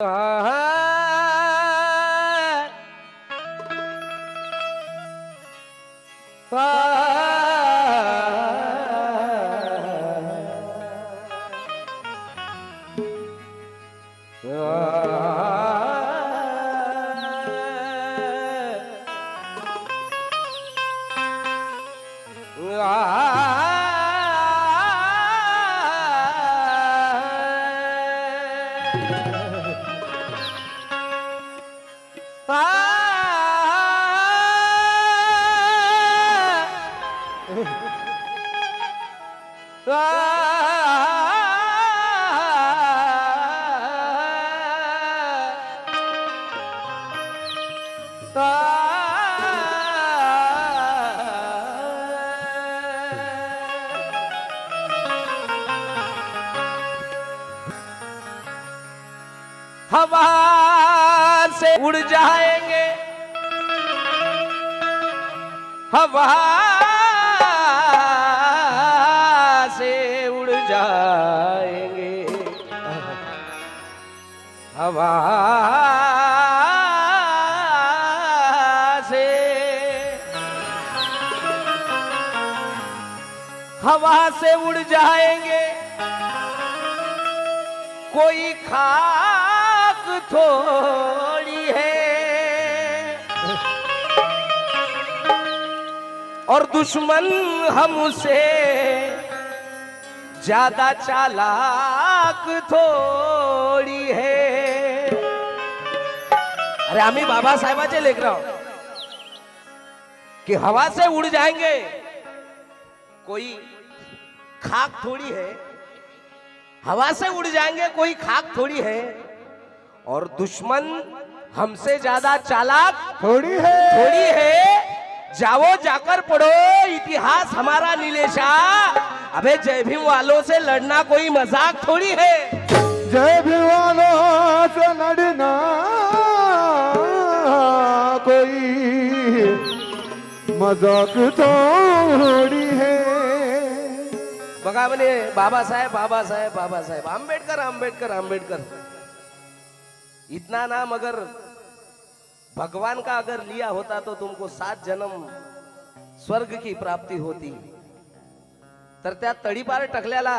Ah! हवा से उड़ जाएंगे। हवा हवा से हवा से उड़ जाएँगे। कोई खाक थोड़ी है। और दुश्मन हमसे ज़्यादा चालाक थोडी है। अरे आम्ही बाबासाहेबाचे लेकर कि हवा से उड़ जाएंगे कोई खाक थोड़ी है. हवा से उड़ जाएंगे कोई खाक थोड़ी है. और दुश्मन हमसे ज्यादा चालाक थोड़ी है। थोड़ी है. जाओ जाकर पढ़ो इतिहास हमारा नीलेशा. अबे जय भीम वालों से लड़ना कोई मजाक थोड़ी है. जय भिवालों से लड़ना मजाक थोड़ी है। बघा म्हणे बाबासाहेब बाबासाहेब बाबासाहेब आंबेडकर आंबेडकर आंबेडकर. इतना नाम अगर भगवान का अगर लिया होता तो तुमको सात जन्म स्वर्ग की प्राप्ती होती. तर त्या तडीपार टकल्याला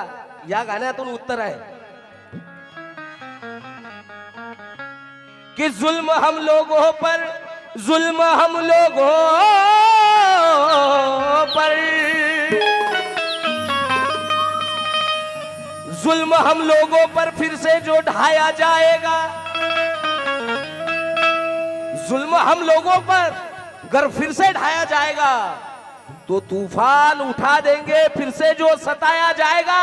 या गाण्यातून उत्तर आहे. कि जुल्म हम लोगों पर जुल्म हम लोगों पर। जुल्म हम लोगों पर फिर से जो ढाया जाएगा। जुल्म हम लोगों पर अगर फिर से ढाया जाएगा तो तूफ़ान उठा देंगे, फिर से जो सताया जाएगा,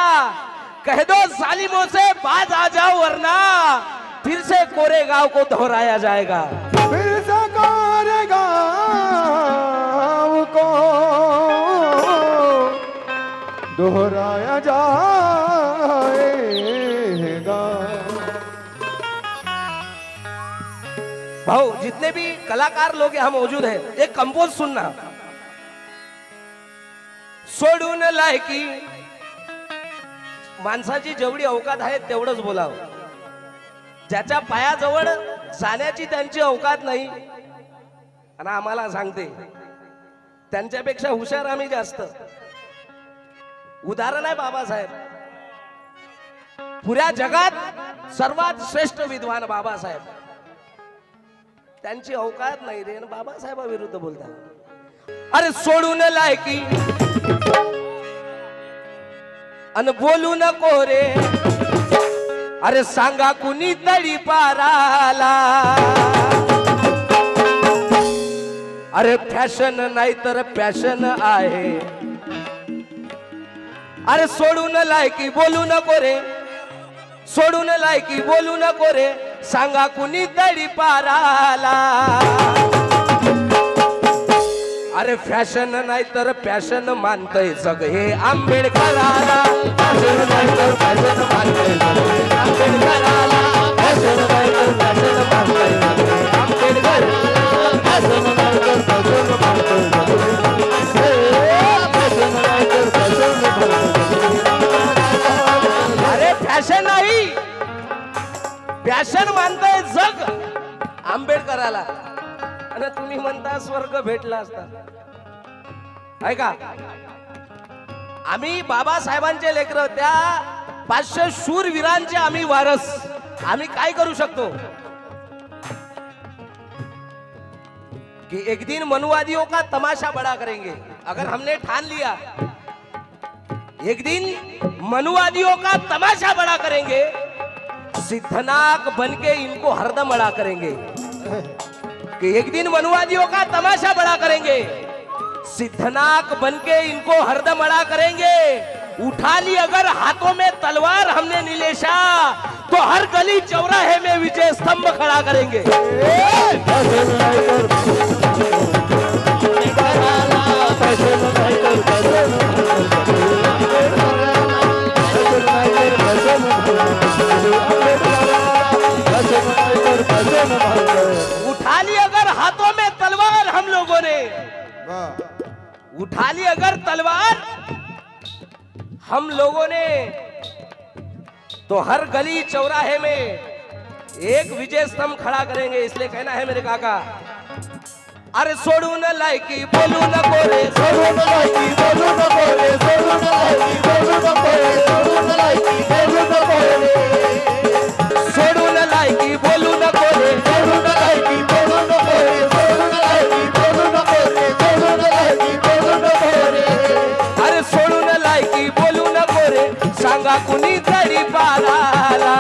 कह दो सालिमों से बाज आ जाओ, वरना फिर से कोरेगांव को दोहराया जाएगा। दोहराया जाएगा भाऊ जितने भी कलाकार लोग यहाँ मौजूद हैं एक कंपोज सुनना। सोडून लायकी। माणसाची जेवढी अवकात आहे तेवढंच बोलावं. ज्याच्या पायाजवळ जाण्याची त्यांची अवकात नाही आणि आम्हाला सांगते त्यांच्यापेक्षा हुशार आम्ही जास्त. उदाहरण आहे बाबासाहेब. पुऱ्या जगात सर्वात श्रेष्ठ विद्वान बाबासाहेब. त्यांची अवकात नाही रे आणि बाबासाहेबाविरुद्ध बोलतात. अरे सोडून लायकी. अन बोलू नको रे अरे सांगा कुणी तळी पाराला. अरे फॅशन नाही तर पॅशन आहे. अरे सोडून लायकी बोलू नको रे सोडून लायकी बोलू नको रे सांगा कुणी तडी पाराला अरे फॅशन नाही तर पॅशन मानतय जग हे आंबेडकराला फॅशन नाही तर फॅशन मानतय जग हे आंबेडकराला फॅशन नाही तर फॅशन मानतय फॅशन मानताय पॅशन जग. आंबेडकराला. आणि तुम्ही म्हणता स्वर्ग भेटला असता. ऐका. आम्ही बाबासाहेबांचे लेकर त्या पाचशे शूरवीरांचे आम्ही वारस. आम्ही काय करू शकतो? कि एक दिन मनुवादियों का तमाशा बड़ा करेंगे. अगर हमने ठान लिया एक दिन मनुवादियों का तमाशा बड़ा करेंगे सिद्धनाक बन के इनको हरदम अड़ा करेंगे कि एक दिन मनुवादियों का तमाशा बड़ा करेंगे सिद्धनाक बन के इनको हरदम अड़ा करेंगे उठा ली अगर हाथों में तलवार हमने नीलेशा तो हर गली चौराहे में विजय स्तंभ खड़ा करेंगे उठा उठा ली अगर तलवार। हम लोगों ने तो हर गली चौराहे में एक विजय स्तंभ खड़ा करेंगे इसलिए कहना है मेरे काका। अरे सोडू न लायकी बोलू न कोरे। सोडू सोडू न लायकी बोलू न कोरे। अरे का कुणी तरी पाराला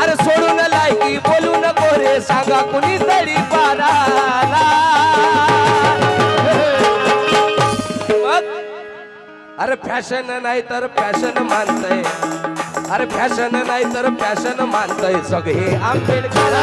अरे सोडू लायकी बोलू नको रे सांगा कुणी तरी पाराला अरे फॅशन नाही तर फॅशन मानतय. अरे फॅशन नाही तर फॅशन मानतय सगळे आंबेडकरा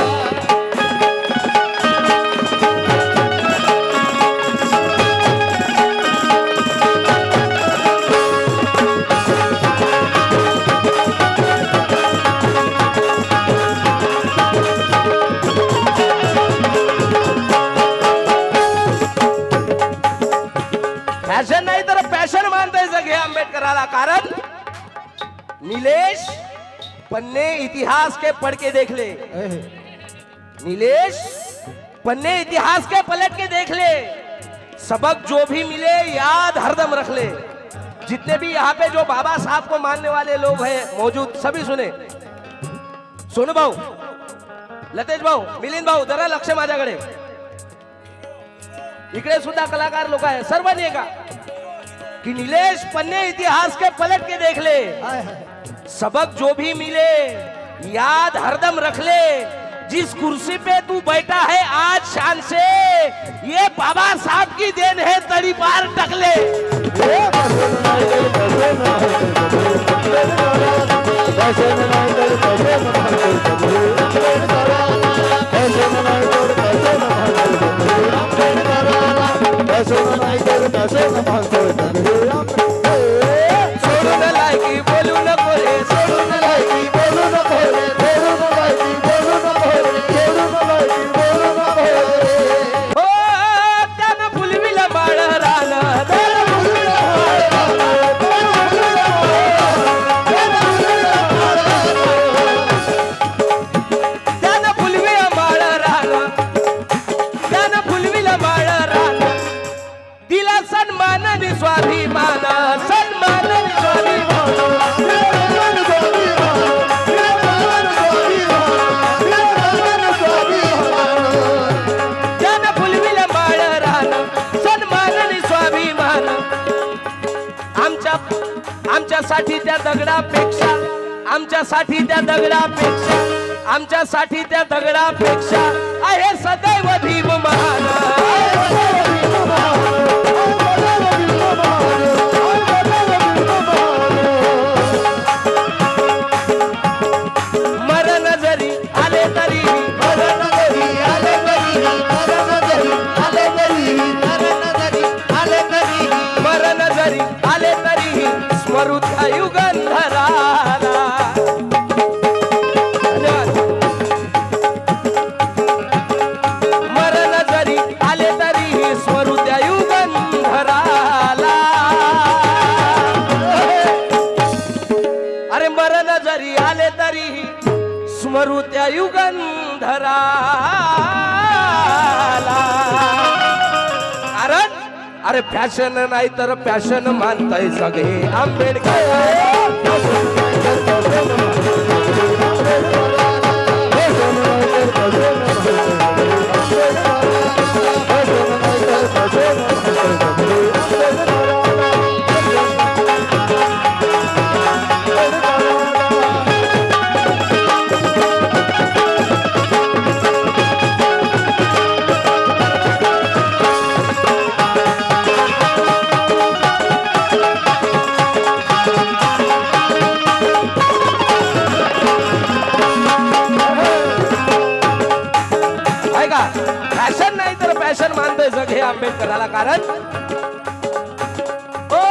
पन्ने इतिहास के पढ़ के देख ले। नीलेश पन्ने इतिहास के पलट के देख ले। सबक जो भी मिले याद हरदम रख ले। जितने भी यहाँ पे जो बाबा साहब को मानने वाले लोग हैं मौजूद सभी सुने। सोनू भाऊ। लतेश भाऊ मिलिंद भाऊ जरा लक्ष माझ्याकडे इकडे सुद्धा कलाकार लोक आहे सर्वांनी का कि नीलेश पन्ने इतिहास के पलट के देख ले। सबक जो भी मिले, याद हरदम रख ले। जिस कुर्सी पे तू बैठा है आज शान से, ये बाबा साहब की देन है तड़ी पार टकले। सोडून आमच्यासाठी त्या दगडापेक्षा आमच्यासाठी त्या दगडापेक्षा आहे सदैव भीम महान युगंध फॅशन नाही तर फॅशन मानताय सगळे. आंबेडकर फॅशन नाही तर पॅशन मानतोय जग हे आंबेडकराला कारण ओ,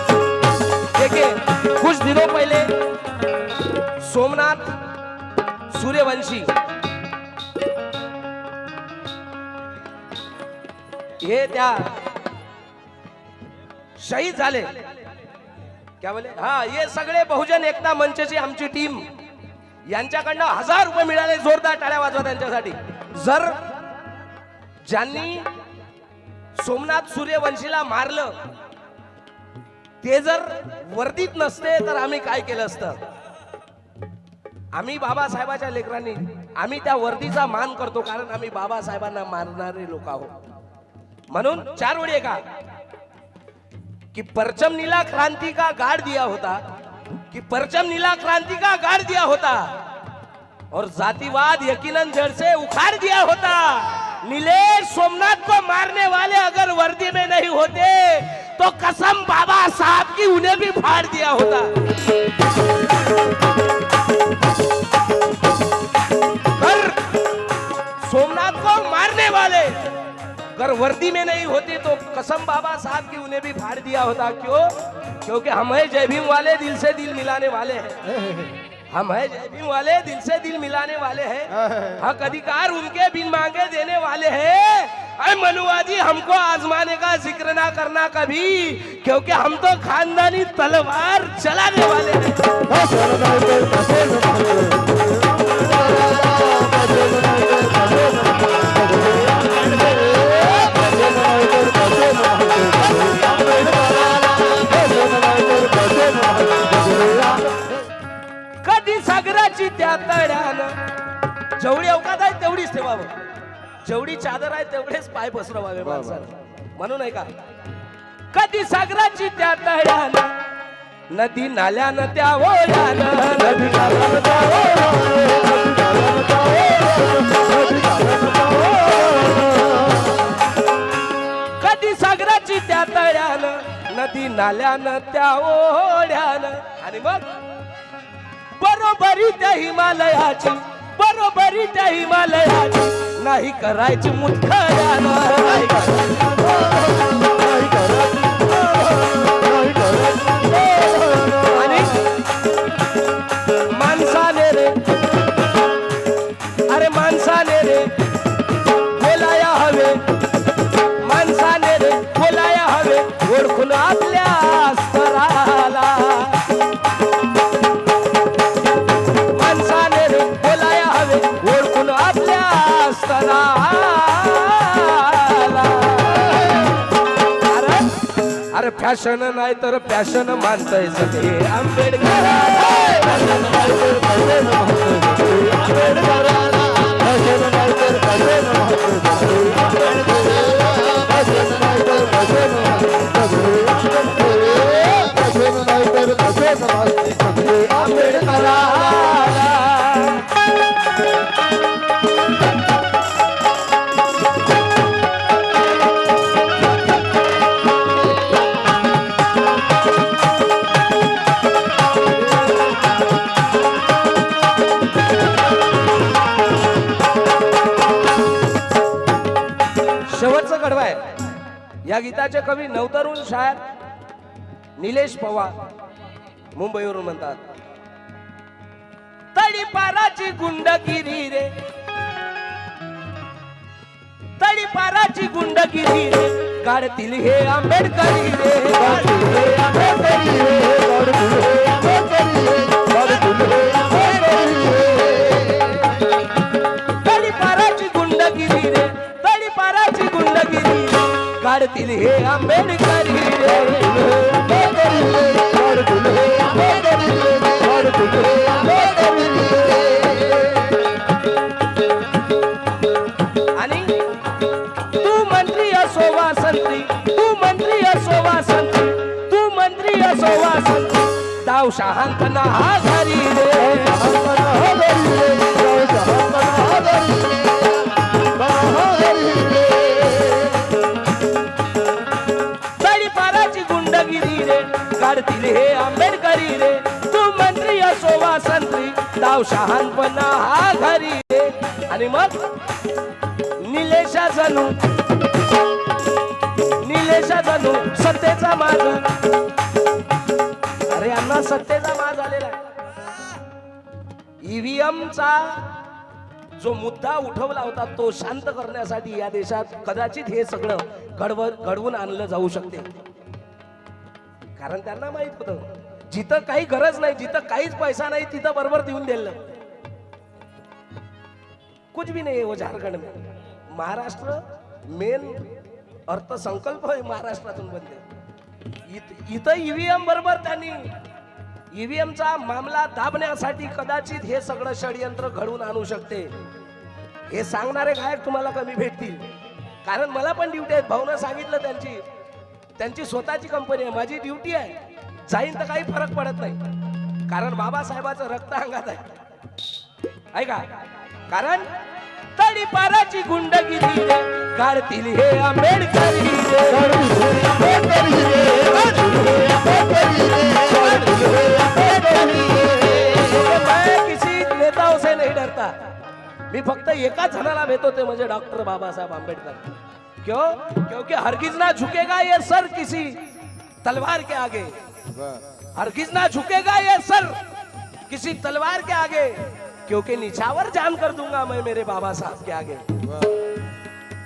देखिए कुछ दिनों पहले सोमनाथ सूर्यवंशी हे त्या शहीद झाले. क्या बोले? हा हे सगळे बहुजन एकता मंचची आमची टीम यांच्याकडनं हजार रुपये मिळाले जोरदार टाळ्या वाजवा त्यांच्यासाठी. जर ज्यांनी सोमनाथ सूर्यवंशीला मारलं ते जर वर्दीत नसते तर आम्ही काय केलं असतं? आम्ही बाबासाहेबाच्या लेकरांनी आम्ही त्या वर्दीचा मान करतो कारण आम्ही बाबासाहेबांना मारणारे लोक आहोत. म्हणून चार वडी एका का परचम नीला क्रांति का गाड़ दिया होता, कि परचम नीला क्रांति का गाड़ दिया होता, और जातिवाद यकीनन जड़ से उखाड़ दिया होता। नीलेश सोमनाथ को मारने वाले अगर वर्दी में नहीं होते तो कसम बाबा साहब की उन्हें भी फाड़ दिया होता। वर्दी में नहीं होती तो कसम बाबा साहब की उन्हें भी फाड़ दिया होता क्यों क्योंकि हम है जय भीम वाले दिल से दिल मिलाने वाले हैं हम है जय भीम वाले दिल से दिल मिलाने वाले हैं हक अधिकार उनके बिन मांगे देने वाले हैं अरे मनुवादी हमको आजमाने का ज़िक्र ना करना कभी क्योंकि हम तो खानदानी तलवार चलाने वाले हैं म्हणून आहे का? कधी सागराची त्या तळ्यानं नदी नाल्यानं त्या ओढ्यानं नदी नाल्यानं त्या कधी सागराची त्या तळ्यानं नदी नाल्यानं त्या ओढ्यानं आणि मग? बरोबरी त्या हिमालयाची बरोबरी त्या हिमालयाची. नाही करायची मुठ्यानं अरे फॅशन नाही तर फॅशन मानताय सगळे. आंबेडकर आंबेडकराला या गीताचे कवी नवतरुण शायर निलेश पवार मुंबईवरून म्हणतात तळीपाराची गुंडगिरी रे. तळीपाराची गुंडगिरी रे. काढतील हे आंबेडकरी रे. काढतील हे आंबेडकरी रे. तळीपाराची काढतील हे आंबेडकरी आणि तू मंत्री असो वासंती तू मंत्री असो वासंती तू मंत्री असो वासंती संत्री. दाव शहांतना हा घरी रे. करतील हे आंबेडकरी रे. तू मंत्री असो वा संत्री दाव शहानपणा हा घरी रे. आणि मग? निलेशा जणू. निलेशा जणू सत्तेचा माज अरे अण्णा सत्तेचा माज आलेला ईव्हीएमचा जो मुद्दा उठवला होता तो शांत करण्यासाठी या देशात कदाचित हे सगळं घडव घडवून आणलं जाऊ शकते. कारण त्यांना माहीत होतं. जिथं काही गरज नाही जिथं काहीच पैसा नाही तिथं बरोबर देऊन दिलं. कुछ भी नहीं है वो झारखंड में. महाराष्ट्र मेन अर्थसंकल्प आहे महाराष्ट्रातून बनते इथं ईव्हीएम बरोबर त्यांनी ईव्हीएमचा मामला दाबण्यासाठी कदाचित हे सगळं षडयंत्र घडवून आणू शकते. हे सांगणारे गायक तुम्हाला कमी भेटतील. कारण मला पण ड्युटी आहेत. भाऊनं सांगितलं त्यांची. त्यांची स्वतःची कंपनी आहे माझी ड्युटी आहे. जाईन तर काही फरक पडत नाही. कारण बाबासाहेबाचं रक्त अंगात आहे. ऐका कारण तडीपाराची गुंडगिरी रे काढतील हे आंबेडकरी. किसी नेताओं से नहीं डरता मी फक्त एकाच जणाला भेटतो ते म्हणजे डॉक्टर बाबासाहेब आंबेडकर. क्यों? क्योंकि हरगिज ना झुकेगा ये सर किसी तलवार के आगे। हरगिज ना झुकेगा ये सर किसी तलवार के आगे। क्योंकि निछावर जान कर दूँगा मैं मेरे बाबा साहब के आगे।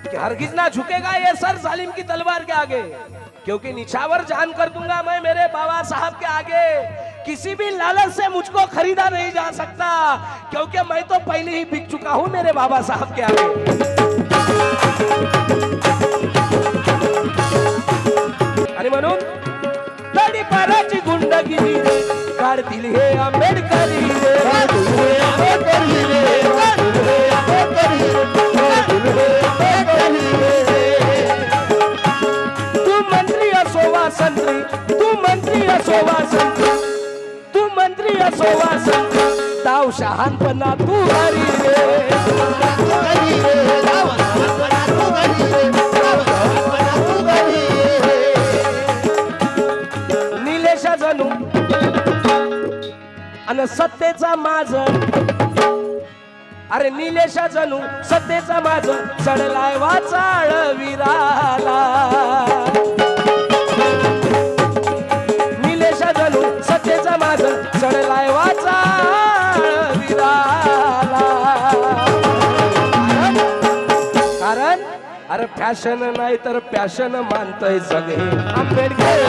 कि हरगिज ना झुकेगा ये सर जालिम की तलवार के आगे। क्योंकि निछावर जान कर दूँगा मैं मेरे बाबा साहब के आगे। किसी भी लालच से मुझको खरीदा नहीं जा सकता। क्योंकि मैं तो पहले ही बिक चुका हूँ मेरे बाबा साहब के आगे। तडीपाराची गुंडगिरी काढतील हे आंबेडकरी तू मंत्री असो वा संत्री तू मंत्री असो वा संत्री तू मंत्री असो वा संत्री ताव शहानपणा तू हरी रे. सत्तेचा माझ अरे निलेशा जणू सत्तेचा माझ चढलाय वाचाळ विराला. निलेशा जणू सत्तेचा माझ चढलाय वाचाळ विराला. कारण अरे फॅशन नाही तर पॅशन मानतय सगळे. आंबेडकर.